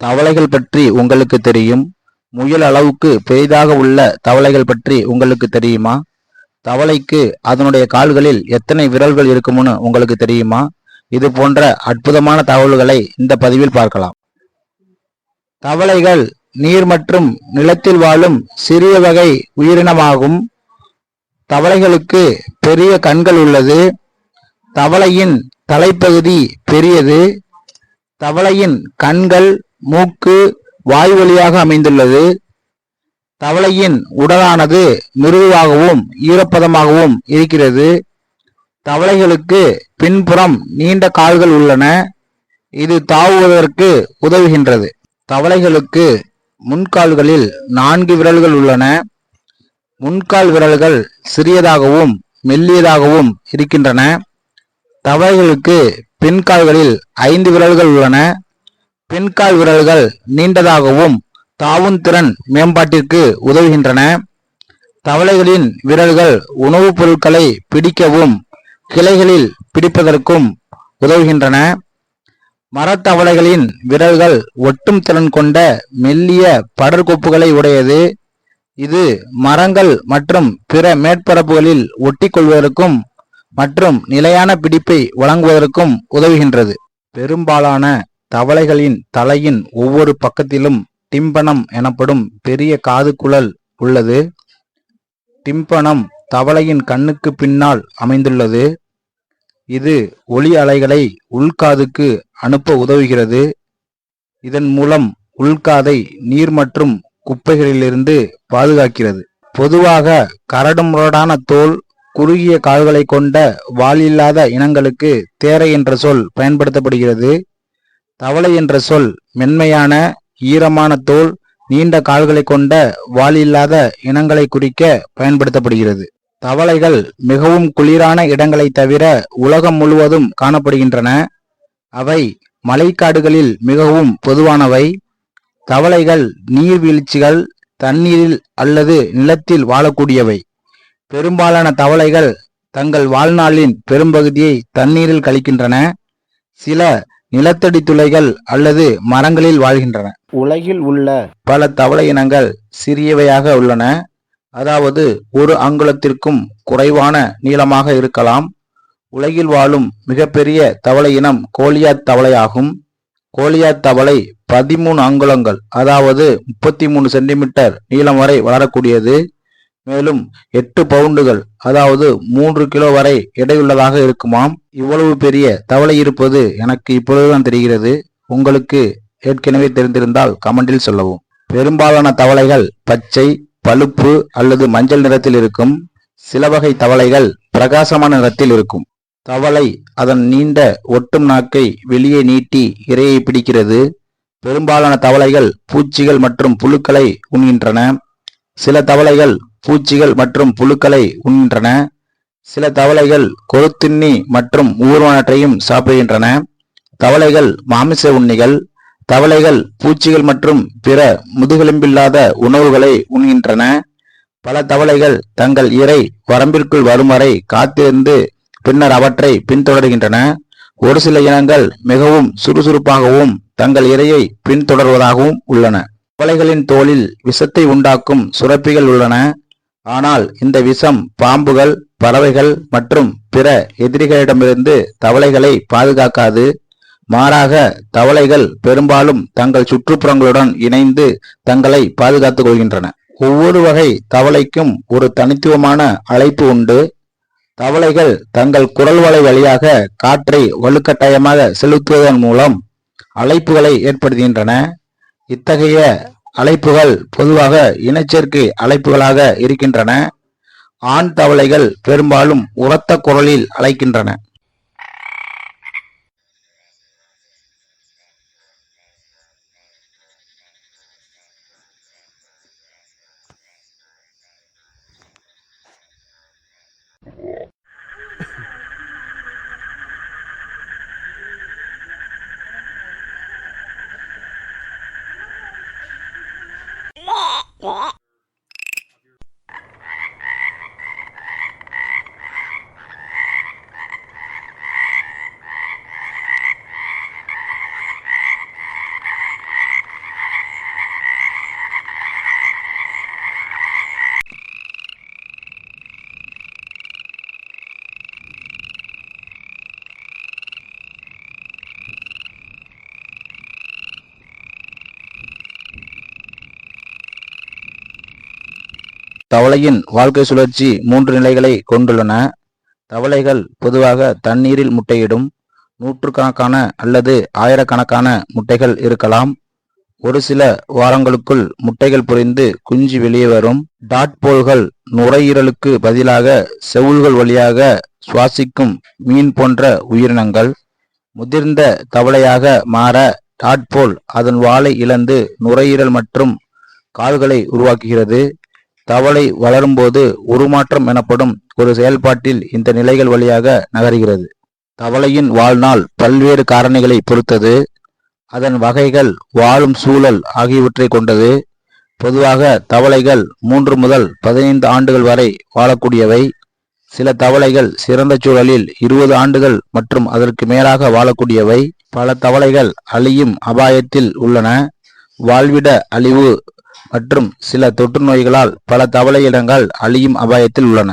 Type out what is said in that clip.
தவளைகள் பற்றி உங்களுக்கு தெரியும். முயல் அளவுக்கு பெரிதாக உள்ள தவளைகள் பற்றி உங்களுக்கு தெரியுமா? தவளைக்கு அதனுடைய கால்களில் எத்தனை விரல்கள் இருக்கும்னு உங்களுக்கு தெரியுமா? இது போன்ற அற்புதமான தகவல்களை இந்த பதிவில் பார்க்கலாம். தவளைகள் நீர் மற்றும் நிலத்தில் வாழும் சிறிய வகை உயிரினமாகும். தவளைகளுக்கு பெரிய கண்கள் உள்ளது. தவளையின் தலைப்பகுதி பெரியது. தவளையின் கண்கள் மூக்கு வாய் வழியாக அமைந்துள்ளது. தவளையின் உடலானது மிருதுவாகவும் ஈரப்பதமாகவும் இருக்கிறது. தவளைகளுக்கு பின்புறம் நீண்ட கால்கள் உள்ளன. இது தாவுவதற்கு உதவுகின்றது. தவளைகளுக்கு முன்கால்களில் நான்கு விரல்கள் உள்ளன. முன்கால் விரல்கள் சிறியதாகவும் மெல்லியதாகவும் இருக்கின்றன. தவளைகளுக்கு பின்கால்களில் ஐந்து விரல்கள் உள்ளன. பின்கால் விரல்கள் நீண்டதாகவும் தாவும் திறன் மேம்பாட்டிற்கு உதவுகின்றன. தவளைகளின் விரல்கள் உணவுப் பொருட்களை பிடிக்கவும் கிளைகளில் பிடிப்பதற்கும் உதவுகின்றன. மரத்தவளைகளின் விரல்கள் ஒட்டும் திறன் கொண்ட மெல்லிய படர்கொப்புகளை உடையது. இது மரங்கள் மற்றும் பிற மேற்பரப்புகளில் ஒட்டிக்கொள்வதற்கும் மற்றும் நிலையான பிடிப்பை வழங்குவதற்கும் உதவுகின்றது. பெரும்பாலான தவளைகளின் தலையின் ஒவ்வொரு பக்கத்திலும் டிம்பனம் எனப்படும் பெரிய காது குழல் உள்ளது. டிம்பனம் தவளையின் கண்ணுக்கு பின்னால் அமைந்துள்ளது. இது ஒளி அலைகளை உள்காதுக்கு அனுப்ப உதவுகிறது. இதன் மூலம் உள்காதை நீர் மற்றும் குப்பைகளிலிருந்து பாதுகாக்கிறது. பொதுவாக கரடுமுரடான தோல் குறுகிய கால்களை கொண்ட வால் இல்லாத இனங்களுக்கு தேரை என்ற சொல் பயன்படுத்தப்படுகிறது. தவளை என்ற சொல் மென்மையான ஈரமான தோல் நீண்ட கால்களை கொண்ட வால் இல்லாத இனங்களை குறிக்க பயன்படுத்தப்படுகிறது. தவளைகள் மிகவும் குளிரான இடங்களை தவிர உலகம் முழுவதும் காணப்படுகின்றன. அவை மலைக்காடுகளில் மிகவும் பொதுவானவை. தவளைகள் நீர்வீழ்ச்சிகள் தண்ணீரில் அல்லது நிலத்தில் வாழக்கூடியவை. பெரும்பாலான தவளைகள் தங்கள் வாழ்நாளின் பெரும்பகுதியை தண்ணீரில் கழிக்கின்றன. சில நிலத்தடி துளைகள் அல்லது மரங்களில் வாழ்கின்றன. உலகில் உள்ள பல தவளை இனங்கள் சிறியவையாக உள்ளன. அதாவது ஒரு அங்குலத்திற்கும் குறைவான நீளமாக இருக்கலாம். உலகில் வாழும் மிகப்பெரிய தவளை இனம் கோலியாத் தவளை ஆகும் கோலியாத் தவளை பதிமூணு அங்குலங்கள் அதாவது முப்பத்தி மூணு சென்டிமீட்டர் நீளம் வரை வளரக்கூடியது. மேலும் எட்டு பவுண்டுகள் அதாவது மூன்று கிலோ வரை எடையுள்ளதாக இருக்குமாம். இவ்வளவு பெரிய தவளை இருப்பது எனக்கு இப்பொழுதுதான் தெரிகிறது. உங்களுக்கு ஏற்கனவே தெரிந்திருந்தால் கமெண்டில் சொல்லவும். பெரும்பாலான தவளைகள் பச்சை பழுப்பு அல்லது மஞ்சள் நிறத்தில் இருக்கும். சில வகை தவளைகள் பிரகாசமான நிறத்தில் இருக்கும். தவளை அதன் நீண்ட ஒட்டும் நாக்கை வெளியே நீட்டி இரையை பிடிக்கிறது. பெரும்பாலான தவளைகள் பூச்சிகள் மற்றும் புழுக்களை உண்கின்றன சில தவளைகள் பூச்சிகள் மற்றும் புழுக்களை உண்கின்றன. சில தவளைகள் கொழுத்தின்னி மற்றும் ஊர்வனற்றையும் சாப்பிடுகின்றன. தவளைகள் மாமிச உண்ணிகள் தவளைகள் பூச்சிகள் மற்றும் பிற முதுகெலும்பில்லாத உணவுகளை உண்கின்றன. பல தவளைகள் தங்கள் இறை வரம்பிற்குள் வரும் வரை காத்திருந்து பின்னர் அவற்றை பின்தொடர்கின்றன. ஒரு சில இனங்கள் மிகவும் சுறுசுறுப்பாகவும் தங்கள் இரையை பின்தொடர்வதாகவும் உள்ளன. தவளைகளின் தோலில் விஷத்தை உண்டாக்கும் சுரப்பிகள் உள்ளன. ஆனால் இந்த விஷம் பாம்புகள் பறவைகள் மற்றும் பிற எதிரிகளிடமிருந்து தவளைகளை பாதுகாக்காது. மாறாக தவளைகள் பெரும்பாலும் தங்கள் சுற்றுப்புறங்களுடன் இணைந்து தங்களை பாதுகாத்துக் கொள்கின்றன. ஒவ்வொரு வகை தவளைக்கும் ஒரு தனித்துவமான அழைப்பு உண்டு. தவளைகள் தங்கள் குரல் வலை வழியாக காற்றை வலுக்கட்டாயமாக செலுத்துவதன் மூலம் அழைப்புகளை ஏற்படுத்துகின்றன. இத்தகைய அழைப்புகள் பொதுவாக இனச்சேர்க்கை அழைப்புகளாக இருக்கின்றன. ஆண் தவளைகள் பெரும்பாலும் உரத்த குரலில் அழைக்கின்றன. தவளையின் வாழ்க்கை சுழற்சி மூன்று நிலைகளை கொண்டுள்ளன. தவளைகள் பொதுவாக தண்ணீரில் முட்டையிடும் நூற்றுக்கணக்கான அல்லது ஆயிரக்கணக்கான முட்டைகள் இருக்கலாம். ஒரு சில வாரங்களுக்குள் முட்டைகள் புரிந்து குஞ்சு வெளியே வரும். டாட்போல்கள் நுரையீரலுக்கு பதிலாக செவுள்கள் வழியாக சுவாசிக்கும் மீன் போன்ற உயிரினங்கள். முதிர்ந்த தவளையாக மாற டாட்போல் அதன் வாளை இழந்து நுரையீரல் மற்றும் கால்களை உருவாக்குகிறது. தவளை வளரும்போது உருமாற்றம் எனப்படும் ஒரு செயல்பாட்டில் இந்த நிலைகள் வழியாக நகர்கிறது. தவளையின் வாழ்நாள் பல்வேறு காரணிகளை பொறுத்தது. அதன் வகைகள் வாழும் சூழல் ஆகியவற்றை கொண்டது. பொதுவாக தவளைகள் மூன்று முதல் பதினைந்து ஆண்டுகள் வரை வாழக்கூடியவை. சில தவளைகள் சிறந்த சூழலில் இருபது ஆண்டுகள் மற்றும் அதற்கு மேலாக வாழக்கூடியவை. பல தவளைகள் அழியும் அபாயத்தில் உள்ளன. வாழ்விட அழிவு மற்றும் சில தொற்று நோய்களால் பல தவளை அழியும் அபாயத்தில் உள்ளன.